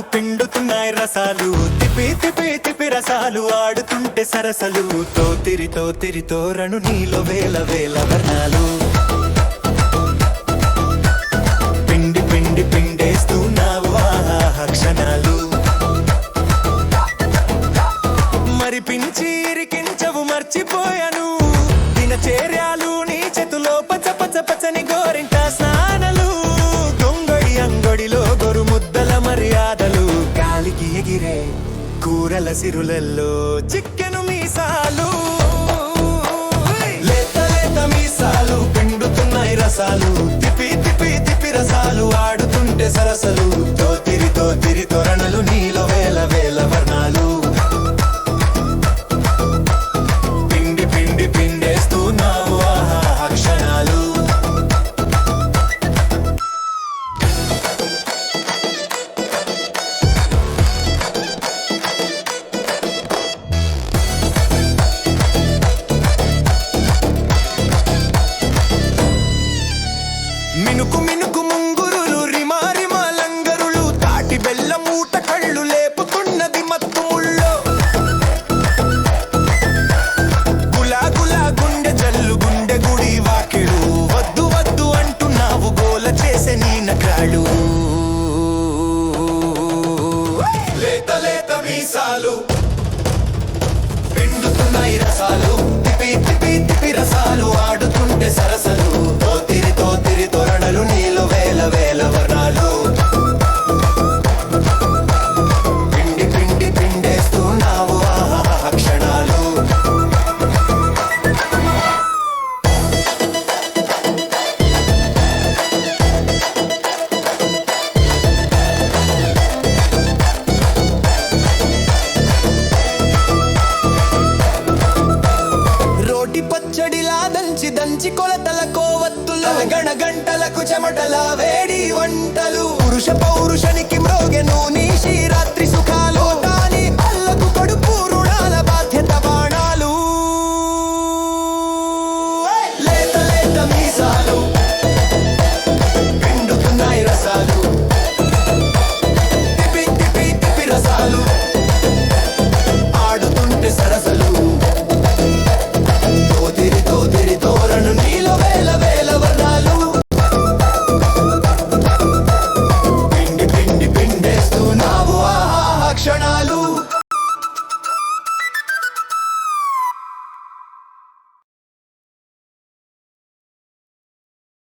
పిండుతున్నాయి రసాలు. తిపి తిపి తిపి రసాలు ఆడుతుంటే సరసలు. తోతిరి తోతిరి తోరణు నీలో వేల వేల వర్ణాలు. పిండి పిండి పిండేస్తున్నావు ఆహా క్షణాలు. మరి పించి ఇరికించవు మర్చిపోయాను. దినచేర్యాలు గాలికి కూరల సిరులల్లో చిక్కెను మీసాలు. లేత లేత మీసాలు పిండుతున్నాయి రసాలు. తిప్పి తిప్పి తిప్పి రసాలు ఆడుతుంటే సరసలు. తోతిరి తోతిరి తొరణలు నీళ్ళు పూట కళ్ళు లేపుతున్నది మత్తు ముళ్ళో గులా గులా గుండె జల్లు గుండె గుడి వాకిడు. వద్దు వద్దు అంటున్నావు గోల చేసే నీ నకాడు లేత లేత మీసాలు. పిండుతున్నాయి రసాలు. తిపి తిపి తిపి రసాలు. ఆడుతుంటే సరసలు. గణ గంటలకు చెమటల వేడి వంటలు. పురుష పౌరుషనికి మ్రోగెను నీ రాత్రి సుఖాలు. కాని అల్లకు కడుపు బాధ్యత బాణాలు. లేత లేత మీసాలు.